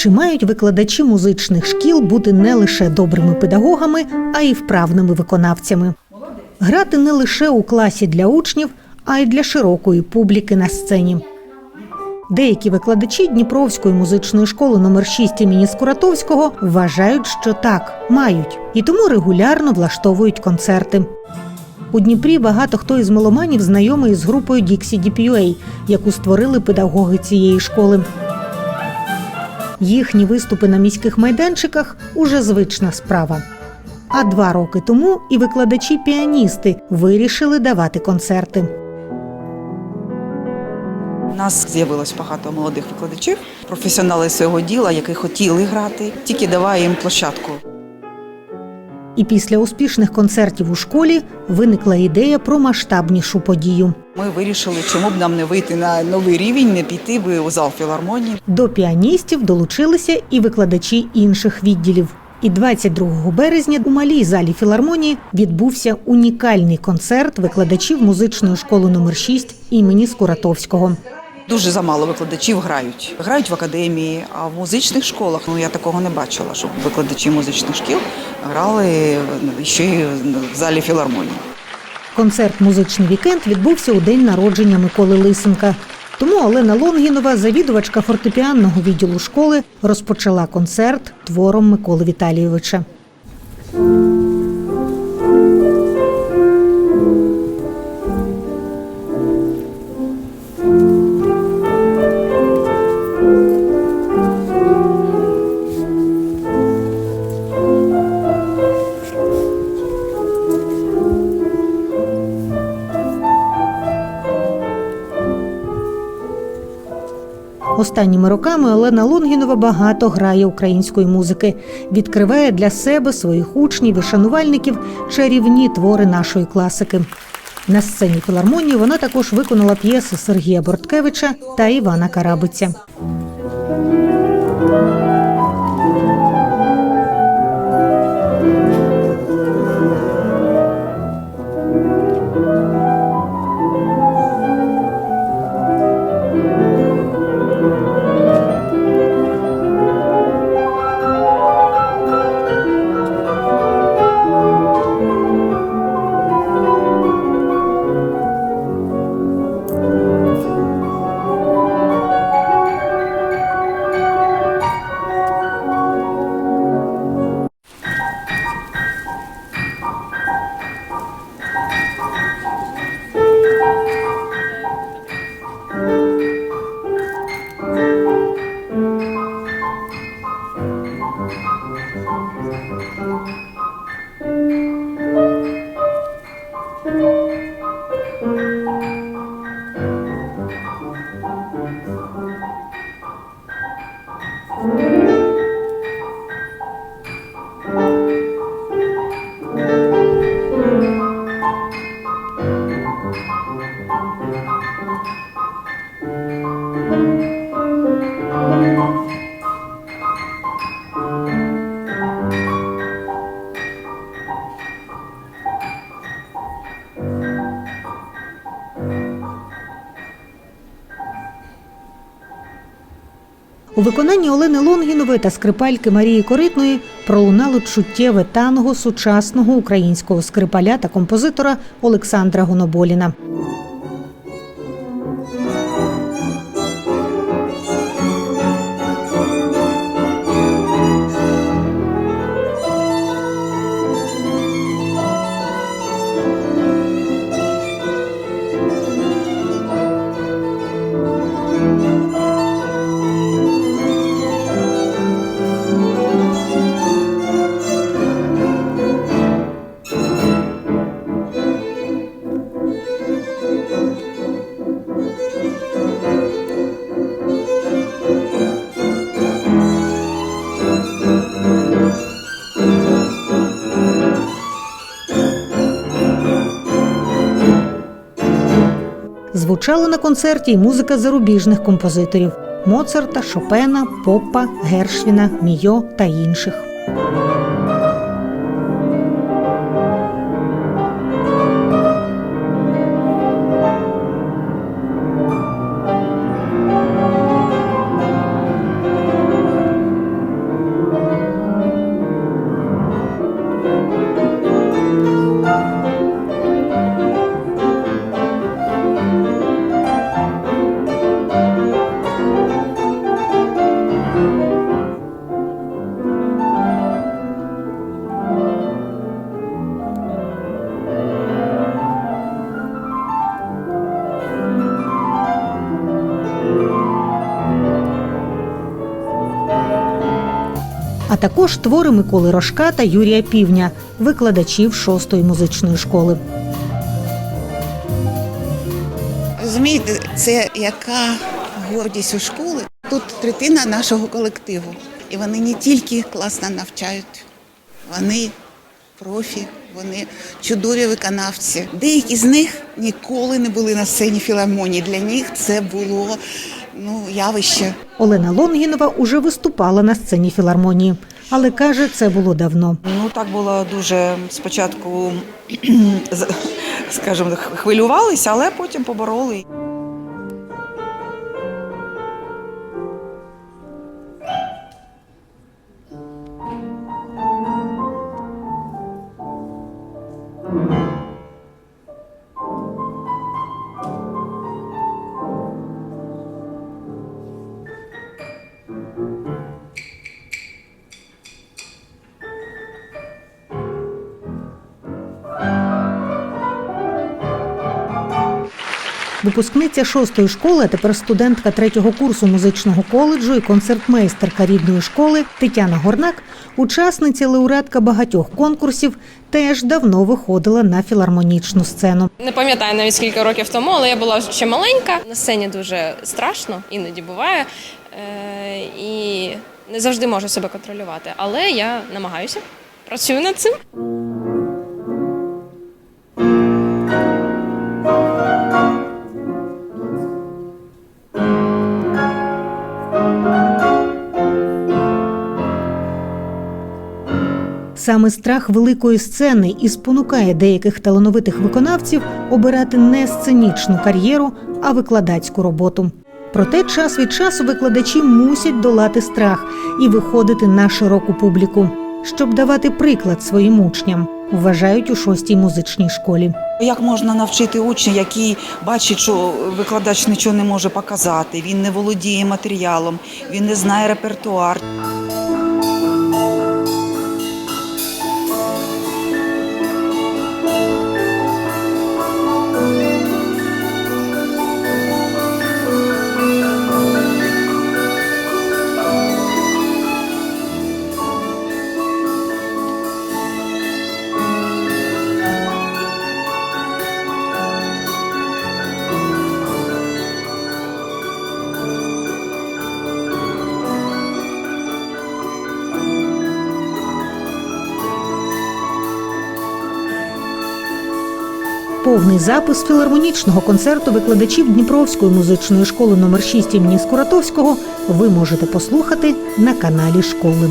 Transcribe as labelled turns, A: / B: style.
A: Чи мають викладачі музичних шкіл бути не лише добрими педагогами, а й вправними виконавцями? Грати не лише у класі для учнів, а й для широкої публіки на сцені. Деякі викладачі Дніпровської музичної школи номер 6 імені Скуратовського вважають, що так мають, і тому регулярно влаштовують концерти. У Дніпрі багато хто із меломанів знайомий з групою Dixie DPUA, яку створили педагоги цієї школи. Їхні виступи на міських майданчиках уже звична справа. А два роки тому і викладачі-піаністи вирішили давати концерти.
B: У нас з'явилось багато молодих викладачів, професіонали свого діла, які хотіли грати, тільки давай їм площадку.
A: І після успішних концертів у школі виникла ідея про масштабнішу подію.
B: Ми вирішили, чому б нам не вийти на новий рівень, не піти би у зал філармонії.
A: До піаністів долучилися і викладачі інших відділів. І 22 березня у малій залі філармонії відбувся унікальний концерт викладачів музичної школи номер 6 імені Скуратовського.
B: Дуже замало викладачів грають. Грають в академії, а в музичних школах ну я такого не бачила, щоб викладачі музичних шкіл грали ще й в залі філармонії.
A: Концерт Музичний вікенд відбувся у день народження Миколи Лисенка. Тому Олена Лонгінова, завідувачка фортепіанного відділу школи, розпочала концерт твором Миколи Віталійовича. Останніми роками Олена Лунгінова багато грає української музики, відкриває для себе своїх учнів і шанувальників чарівні твори нашої класики. На сцені філармонії вона також виконала п'єси Сергія Борткевича та Івана Карабиця. Thank you. У виконанні Олени Лонгінової та скрипальки Марії Коритної пролунало чуттєве танго сучасного українського скрипаля та композитора Олександра Гоноболіна. Звучала на концерті й музика зарубіжних композиторів Моцарта, Шопена, Поппа, Гершвіна, Мійо та інших. А також твори Миколи Рожка та Юрія Півня, викладачів шостої музичної школи.
C: Розумієте, це яка гордість у школи. Тут третина нашого колективу. І вони не тільки класно навчають, вони профі, вони чудові виконавці. Деякі з них ніколи не були на сцені філармонії. Для них це було ну, явище.
A: Олена Лонгінова уже виступала на сцені філармонії, але каже, це було давно.
B: Ну так було дуже спочатку, скажімо, хвилювалися, але потім побороли.
A: Випускниця шостої школи, а тепер студентка третього курсу музичного коледжу і концертмейстерка рідної школи Тетяна Горнак, учасниця лауреатка багатьох конкурсів, теж давно виходила на філармонічну сцену.
D: Не пам'ятаю навіть скільки років тому, але я була ще маленька. На сцені дуже страшно, іноді буває. Е, і не завжди можу себе контролювати. Але я намагаюся, працюю над цим.
A: Саме страх великої сцени і спонукає деяких талановитих виконавців обирати не сценічну кар'єру, а викладацьку роботу. Проте час від часу викладачі мусять долати страх і виходити на широку публіку, щоб давати приклад своїм учням, вважають у шостій музичній школі.
B: Як можна навчити учня, який бачить, що викладач нічого не може показати, він не володіє матеріалом, він не знає репертуар.
A: Повний запис філармонічного концерту викладачів Дніпровської музичної школи номер 6 імені Скуратовського ви можете послухати на каналі школи.